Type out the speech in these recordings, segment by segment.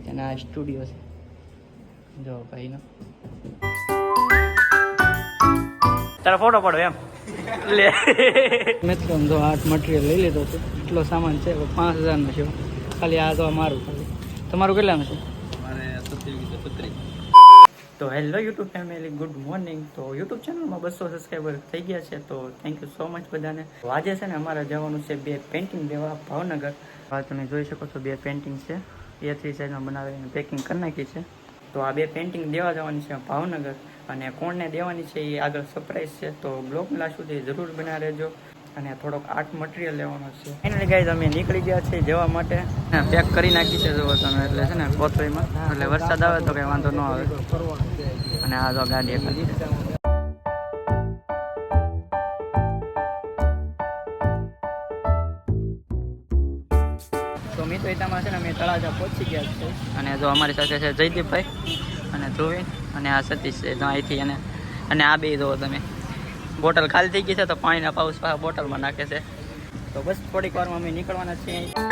રીતે અને આ સ્ટુડિયો છે. જો ભાઈનો. તારા ફોટો પડો એમ. લે. મિત્રો જો આર્ટ મટીરિયલ લઈ લીધો છે. એટલો સામાન છે પાંચ હજારનો છે. ખાલી આ તો મારું ખાલી. તમારું કેટલાનું છે? તો hello YouTube family good morning. તો યુટ્યુબ ચેનલમાં બસો સબસ્ક્રાઈબર થઈ ગયા છે તો થેન્ક યુ સો મચ બધાને. આજે છે ને અમારે જવાનું છે બે પેઇન્ટિંગ દેવા ભાવનગર. હા તમે જોઈ શકો છો બે પેઇન્ટિંગ છે. એ થ્રી સાઇઝમાં બનાવીને પેકિંગ કરી નાખી છે. તો આ બે પેઇન્ટિંગ દેવા જવાની છે ભાવનગર અને કોણને દેવાની છે એ આગળ સરપ્રાઈઝ છે. તો બ્લોક લાસ્ટ સુધી જરૂર બના રહેજો અને થોડોક આર્ટ મટીરિયલ લેવાનો છે. ફાઇનલી ગાઈઝ અમે નીકળી ગયા છીએ જવા માટે. પેક કરી નાખી છે જુઓ તમે, એટલે છે ને કોથળીમાં એટલે વરસાદ આવે તો કંઈ વાંધો ન આવે. અને આ તો ગાડી ખાલી એતામાં છે ને, અમે તળાજા પહોંચી ગયા છે. અને જો અમારી સાથે છે જયદીપભાઈ અને ધ્રુવીન અને આ સતીશ છે તો અહીંથી અને અને આ બે જુઓ તમે. બોટલ ખાલી થઈ ગઈ છે તો પાણીના પાઉસ બોટલમાં નાખે છે. તો બસ થોડીક વારમાં અમે નીકળવાના છીએ.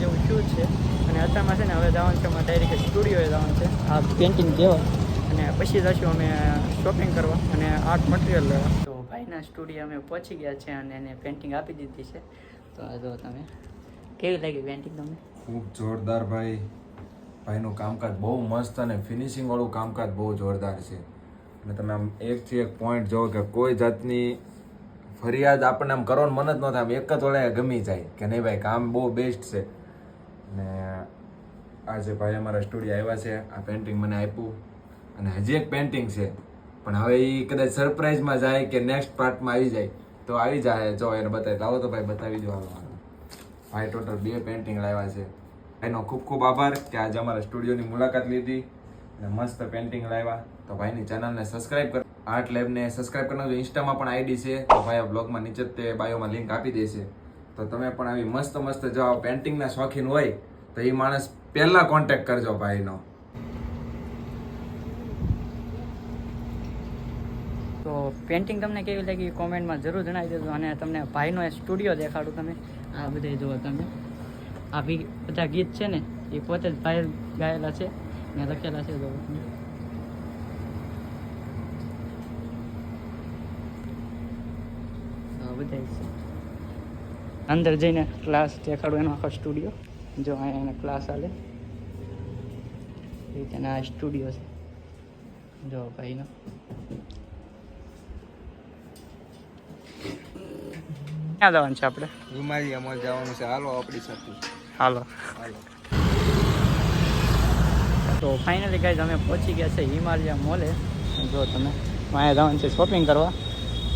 જેવું થયું છે. અને અત્યારમાં છે ને હવે જવાનું છે અમારે ડાયરેક્ટ સ્ટુડિયોએ જવાનું છે. આ પેઇન્ટિંગ જેવા અને પછી જશું અમે શોપિંગ કરવા અને આર્ટ મટીરિયલ લેવા. તો ભાઈના સ્ટુડિયો અમે પહોંચી ગયા છે અને એને પેઇન્ટિંગ આપી દીધી છે. તો આ જો તમે કેવી લાગી પેઇન્ટિંગ તમને? ખૂબ જોરદાર ભાઈ. ભાઈનું કામકાજ બહુ મસ્ત અને ફિનિશિંગવાળું કામકાજ બહુ જોરદાર છે. અને તમે આમ એકથી એક પોઈન્ટ જો કે કોઈ જાતની ફરિયાદ આપણને આમ કરવાનું મન જ ન થાય. આમ એક જ વળે ગમી જાય કે નહીં ભાઈ કામ બહુ બેસ્ટ છે. અને આજે ભાઈ અમારા સ્ટુડિયો આવ્યા છે, આ પેન્ટિંગ મને આપ્યું. અને હજી એક પેન્ટિંગ છે, પણ હવે એ કદાચ સરપ્રાઈઝમાં જાય કે નેક્સ્ટ પાર્ટમાં આવી જાય. તો આવી જાય જો એને બતાવી. આવો તો ભાઈ બતાવી દો હાલો. ભાઈ ટોટલ બે પેન્ટિંગ લાવ્યા છે. એનો ખૂબ ખૂબ આભાર કે આજે અમારા સ્ટુડિયોની મુલાકાત લીધી અને મસ્ત પેન્ટિંગ લાવ્યા. તો ભાઈની ચેનલને સબસ્ક્રાઇબ કર આર્ટ લેબને સબસ્ક્રાઇબ કરવાનું ઇન્સ્ટામાં પણ આઈડી છે. તો ભાઈ બ્લોગમાં નીચે તે બાયોમાં લિંક આપી દેશે. તો તમે પણ આવી મસ્ત મસ્ત જો પેન્ટિંગના શોખીન હોય તો એ માણસ પહેલાં કોન્ટેક્ટ કરજો ભાઈનો. તો પેઇન્ટિંગ તમને કેવી લાગી કોમેન્ટમાં જરૂર જણાવી દેજો અને તમને ભાઈનો સ્ટુડિયો દેખાડું તમે. આ બધા જુઓ તમે. આ બી બધા ગીત છે ને, એ પોતે જ ભાઈ ગાયેલા છે ને લખેલા છે જુઓ. બધા અંદર જઈને ક્લાસ દેખાડું એનો આખો સ્ટુડિયો જો અહીંયા એના ક્લાસ હાલે. એ આ સ્ટુડિયો છે. જો ભાઈનો. ક્યાં જવાનું છે આપણે? હિમાલયમાં જવાનું છે. હાલો આપણી સાથે. હાલો. તો ફાઇનલી ગાઈઝ અમે પહોંચી ગયા છે હિમાલયા મોલે જો તમે અહીંયા જવાનું છે શોપિંગ કરવા.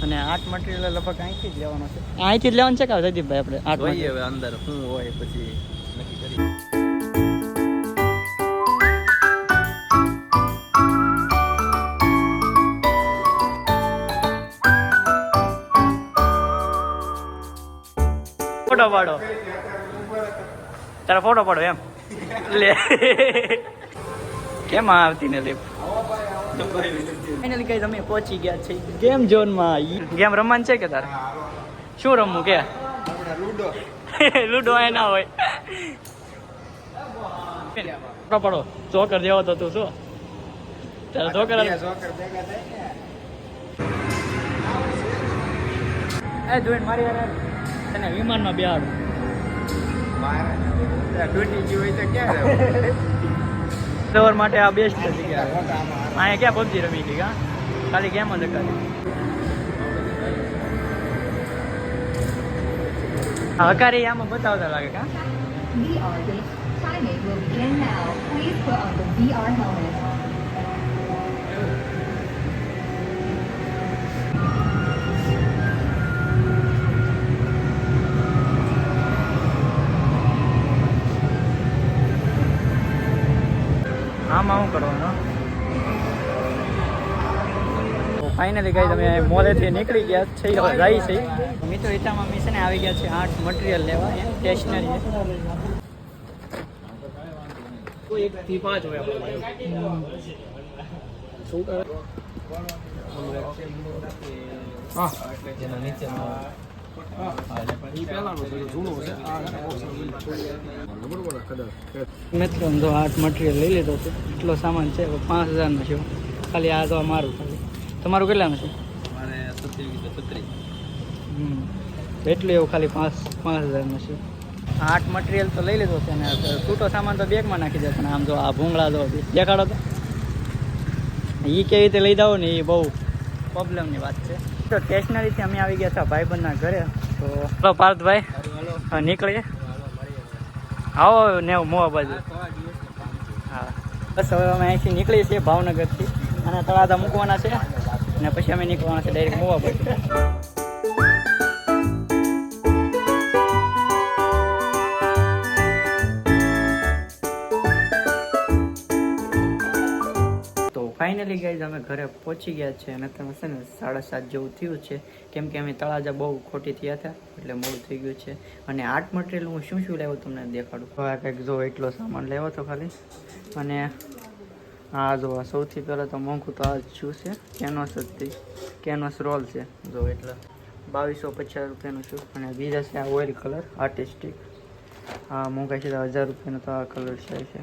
અને આર્ટ મટીરિયલ લગભગ અહીંથી જ લેવાનો છે. અહીંથી જ લેવાનું છે કે જયદીપભાઈ આપણે? આર્ટ હવે અંદર શું હોય પછી. નક્કી કરીએ ફોટો પાડો. તારા ફોટો પાડો એમ. લે. કેમ આવતી ને ફાઇનલી ગાઈઝ અમે પહોંચી ગયા છે ગેમ ઝોનમાં. ગેમ રમવાનું છે કે તારે? શું રમવું કે? લૂડો. લૂડો એ ના હોય. પાડો. ચોકર જેવો તો તું શું? ચાલ ચોકર એ જોઈને મારી યાર તને વિમાનમાં બિહાડું. ફ્લેવર માટે આ બેસ્ટ જગ્યા. અહીંયા ક્યાં પબજી રમી હતી કા ખાલી ગેમ જ હકારી આમાં બતાવતા લાગે કા VR based timing will begin now. Please put on the VR helmet. આમાં શું કરવાનું ફાઇનલી ગઈ તમે મોલેથી નીકળી ગયા છે હવે જાય છે. મિત્રો ઇટામાં મિશને આવી ગયા છે. આર્ટ મટીરિયલ લેવા. સ્ટેશનરી કોઈ એક થી પાંચ હોય આપણે શું કરે? હા. એના નીચેનો ઈ પહેલાનું છે જૂનું છે. આ બરોબર કદાચ. મિત્રો આર્ટ મટીરિયલ લઈ લીધો હતો એટલો સામાન છે પાંચ હજારનો છે. ખાલી આ તો મારું ખાલી તમારું કેટલાનું છે? મારે છત્રીસ હમ. એટલું એવું ખાલી પાંચ પાંચ હજારનું છે. આર્ટ મટીરિયલ તો લઈ લીધો છે ને છૂટો સામાન તો બેગમાં નાખી દેશે પણ આમ જો આ ભૂંગળા જો દેખાડો તો. એ કેવી રીતે લઈ જાઓ ને એ બહુ પ્રોબ્લેમની વાત છે. તો સ્ટેશનરીથી અમે આવી ગયા હતા ભાઈબંધના ઘરે. તો હલો પાર્થભાઈ. નીકળીએ. આવો ને મોવા બાજુ. હા. બસ હવે અમે અહીંથી નીકળીએ છીએ ભાવનગરથી. અને તળાજા મૂકવાના છે. અને પછી અમે નીકળવાના છે ડાયરેક્ટ મોવા તો ફાઇનલી ગાઈઝ અમે ઘરે પહોંચી ગયા છે અને તમે છે ને સાડા સાત જેવું થયું છે. કેમ કે અમે તળાજા બહુ ખોટી થયા હતા, એટલે મોડું થઈ ગયું છે. અને આર્ટ મટીરિયલ હું શું શું લાવ્યો તમને દેખાડું? કંઈક જો એટલો સામાન લેવો તો ખાલી. અને આ જો સૌથી પહેલાં તો મોંઘું તો આ શું છે? કેનવસ જ તે. કેનવાસ રોલ છે. જો એટલે બાવીસો પચાસ રૂપિયાનું શું? અને બીજા છે આ ઓઇલ કલર, આર્ટિસ્ટિક. આ મોંઘા છે હજાર રૂપિયાનો તો આ કલર છે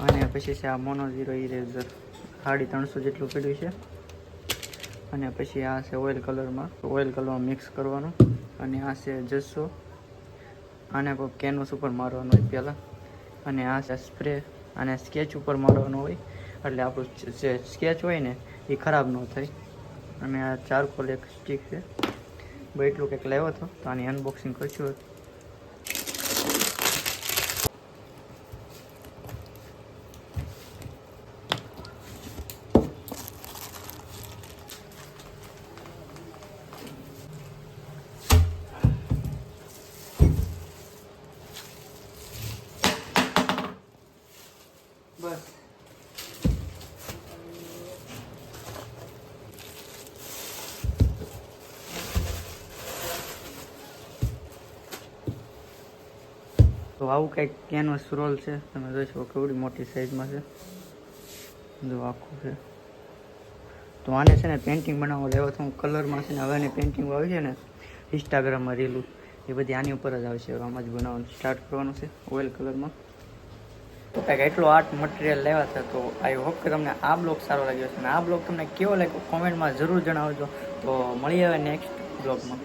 અને પછી છે આ મોનો ઝીરો ઇરેઝર. સાડી ત્રણસો જેટલું પડ્યું છે. અને પછી આ છે ઓઇલ કલરમાં. ઓઇલ કલરમાં મિક્સ કરવાનું. અને આ છે જસ્સો. આને કોઈ કેનવસ ઉપર મારવાનું હોય પહેલાં. અને આ છે સ્પ્રે. અને સ્કેચ ઉપર મારવાનું હોય. એટલે આપણું જે સ્કેચ હોય ને, એ ખરાબ ન થાય. અને આ ચારકોલ એક સ્ટીક છે. એટલું કંઈક લેવો હતો તો આની અનબોક્સિંગ કરશું. બસ તો આવું કંઈક કેનવસ રોલ છે. તમે જોઈ શકો કેવડી મોટી સાઈઝમાં છે. જો આખું છે. તો આને છે ને પેઇન્ટિંગ બનાવવા લેવા તો હું કલરમાં છે ને હવે પેઇન્ટિંગ આવી છે ને ઇન્સ્ટાગ્રામમાં રીલું એ બધી આની ઉપર જ આવશે. હવે આમાં જ બનાવવાનું સ્ટાર્ટ કરવાનું છે ઓઇલ કલરમાં તો કંઈક એટલો આર્ટ મટીરિયલ લેવા છે, તો આઈ હોપ કે તમને આ બ્લોગ સારો લાગ્યો છે અને આ બ્લોગ તમને કેવો લાગ્યો કોમેન્ટમાં જરૂર જણાવજો. તો મળીએ હવે નેક્સ્ટ બ્લોગમાં.